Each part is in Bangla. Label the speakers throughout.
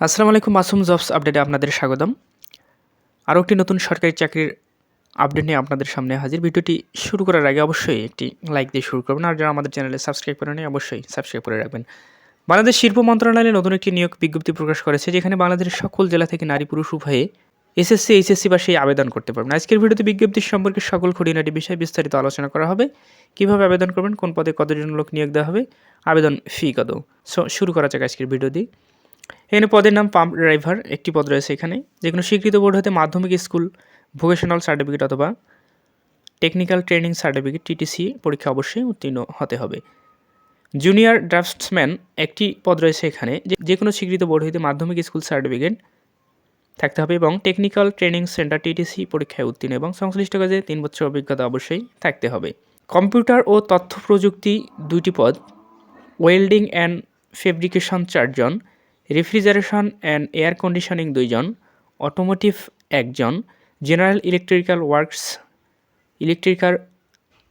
Speaker 1: আসসালামু আলাইকুম, মাসুম জবস আপডেটে আপনাদের স্বাগতম। আরও একটি নতুন সরকারি চাকরির আপডেট নিয়ে আপনাদের সামনে হাজির। ভিডিওটি শুরু করার আগে অবশ্যই একটি লাইক দিয়ে শুরু করবেন, আর যারা আমাদের চ্যানেলে সাবস্ক্রাইব করেন অবশ্যই সাবস্ক্রাইব করে রাখবেন। বাংলাদেশ শিল্প মন্ত্রণালয়ে নতুন একটি নিয়োগ বিজ্ঞপ্তি প্রকাশ করেছে, যেখানে বাংলাদেশের সকল জেলা থেকে নারী পুরুষ উভয়ে এসএসসি, এইচএসসি বা সেই আবেদন করতে পারবেন। আজকের ভিডিওতে বিজ্ঞপ্তির সম্পর্কে সকল খুঁটিনাটি বিষয়ে বিস্তারিত আলোচনা করা হবে। কীভাবে আবেদন করবেন, কোন পদে কতজন লোক নিয়োগ দেওয়া হবে, আবেদন ফি কত? সো শুরু করা যাক আজকের ভিডিও দিয়ে এখানে পদের নাম পাম্প ড্রাইভার, একটি পদ রয়েছে এখানে। যে কোনো স্বীকৃত বোর্ড হতে মাধ্যমিক স্কুল, ভোকেশনাল সার্টিফিকেট অথবা টেকনিক্যাল ট্রেনিং সার্টিফিকেট টিটিসি পরীক্ষা অবশ্যই উত্তীর্ণ হতে হবে। জুনিয়র ড্রাফটসম্যান একটি পদ রয়েছে এখানে। যে- কোনো স্বীকৃত বোর্ড হইতে মাধ্যমিক স্কুল সার্টিফিকেট থাকতে হবে এবং টেকনিক্যাল ট্রেনিং সেন্টার টিটিসি পরীক্ষায় উত্তীর্ণ এবং সংশ্লিষ্ট কাজে তিন বছর অভিজ্ঞতা অবশ্যই থাকতে হবে। কম্পিউটার ও তথ্য প্রযুক্তি দুইটি পদ ওয়েল্ডিং অ্যান্ড ফেব্রিকেশন চারজন। রেফ্রিজারেশন অ্যান্ড এয়ার কন্ডিশনিং দুইজন, অটোমোটিভ একজন, general electrical works, electrical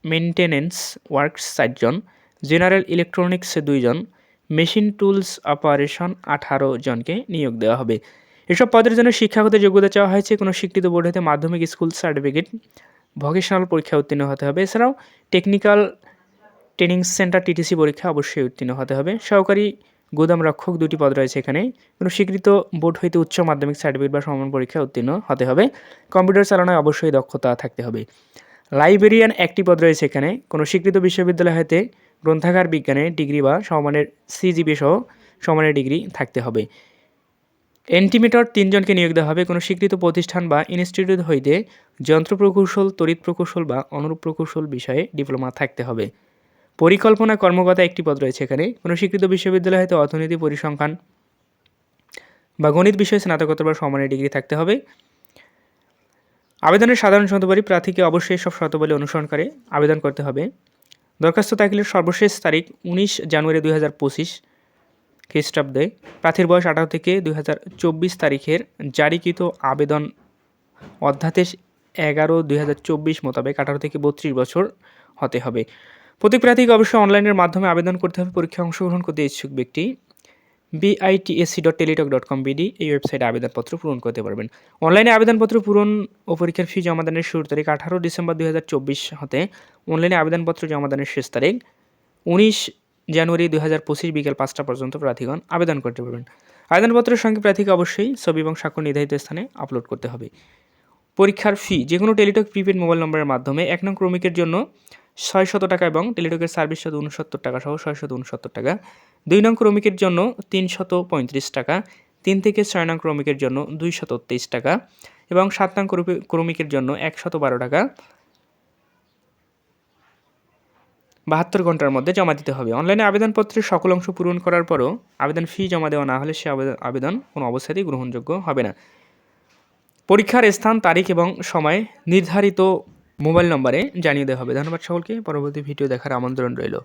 Speaker 1: maintenance works চারজন, জেনারেল ইলেকট্রনিক্স দুইজন, মেশিন টুলস অপারেশন আঠারো জনকে নিয়োগ দেওয়া হবে। এসব পদের জন্য শিক্ষাগত যোগ্যতা চাওয়া হয়েছে। কোনো স্বীকৃত বোর্ড হতে মাধ্যমিক স্কুল সার্টিফিকেট, ভোকেশনাল পরীক্ষা উত্তীর্ণ হতে হবে। এছাড়াও টেকনিক্যাল ট্রেনিং সেন্টার টিটিসি পরীক্ষা অবশ্যই উত্তীর্ণ হতে হবে। সহকারী গোদাম রক্ষক দুটি পদ রয়েছে এখানে। কোনো স্বীকৃত বোর্ড হইতে উচ্চ মাধ্যমিক সার্টিফিকেট বা সমান পরীক্ষা উত্তীর্ণ হতে হবে। কম্পিউটার চালানোয় অবশ্যই দক্ষতা থাকতে হবে। লাইব্রেরিয়ান একটি পদ রয়েছে এখানে। কোনো স্বীকৃত বিশ্ববিদ্যালয় হতে গ্রন্থাগার, বিজ্ঞানে ডিগ্রি বা সমানের সিজিবি সহ সমানের ডিগ্রি থাকতে হবে। এন্টিমিটার তিনজনকে নিয়োগ দেওয়া হবে। কোনো স্বীকৃত প্রতিষ্ঠান বা ইনস্টিটিউট হইতে যন্ত্র প্রকৌশল, তড়িৎ প্রকৌশল বা অনুরূপ প্রকৌশল বিষয়ে ডিপ্লোমা থাকতে হবে। পরিকল্পনা কর্মকর্তা একটি পদ রয়েছে এখানে। কোনো স্বীকৃত বিশ্ববিদ্যালয় হয়তো অর্থনীতি পরিসংখ্যান বা গণিত বিষয়ে স্নাতকোত্তর বা সমানের ডিগ্রি থাকতে হবে। আবেদনের সাধারণ শর্তবাড়ি প্রার্থীকে অবশ্যই সব শর্তবলী অনুসরণ করে আবেদন করতে হবে। দরখাস্ত দাখিলের সর্বশেষ তারিখ উনিশ জানুয়ারি দুই হাজার পঁচিশ, খ্রিস্টাব্দে। প্রার্থীর বয়স আঠারো থেকে দুই হাজার চব্বিশ তারিখের জারিকৃত আবেদন অধ্যাদেশ এগারো দুই হাজার চব্বিশ মোতাবেক আঠারো থেকে বত্রিশ বছর হতে হবে। প্রত্যেক প্রার্থীকে অবশ্যই অনলাইনের মাধ্যমে আবেদন করতে হবে, পরীক্ষায় অংশগ্রহণ করতে ইচ্ছুক ব্যক্তি। BITSC dot Teletalk dot com BD এই ওয়েবসাইটে আবেদনপত্র পূরণ করতে পারবেন। অনলাইনে আবেদনপত্র পূরণ ও পরীক্ষার ফি জমাদানের শুরুর তারিখ আঠারো ডিসেম্বর দুই হাজার চব্বিশ হতে অনলাইনে আবেদনপত্র জমাদানের শেষ তারিখ উনিশ জানুয়ারি দুই হাজার পঁচিশ বিকেল পাঁচটা পর্যন্ত প্রার্থীগণ আবেদন করতে পারবেন। আবেদনপত্রের সঙ্গে প্রার্থীকে অবশ্যই ছবি এবং স্বাক্ষর নির্ধারিত স্থানে আপলোড করতে হবে। পরীক্ষার ফি যে কোনো টেলিটক প্রিপেড মোবাইল নম্বরের মাধ্যমে এক নং ক্রমিকের জন্য ছয়শত টাকা এবং টেলিটকের সার্ভিস শত উনসত্তর টাকা সহ ছয়শত উনসত্তর টাকা। দুই নং ক্রমিকের জন্য তিনশত পঁয়ত্রিশ টাকা, তিন থেকে ছয় নং ক্রমিকের জন্য দুইশত তেইশ টাকা এবং সাত নং ক্রমিকের জন্য একশত বারো টাকা। বাহাত্তর ঘণ্টার মধ্যে জমা দিতে হবে। অনলাইনে আবেদনপত্রের সকল অংশ পূরণ করার পরও আবেদন ফি জমা দেওয়া না হলে সে আবেদন আবেদন কোনো অবস্থাতেই গ্রহণযোগ্য হবে না। পরীক্ষার স্থান, তারিখ এবং সময় নির্ধারিত মোবাইল নম্বরে জানিয়ে দেওয়া হবে। ধন্যবাদ সকলকে। পরবর্তী ভিডিও দেখার আমন্ত্রণ রইল।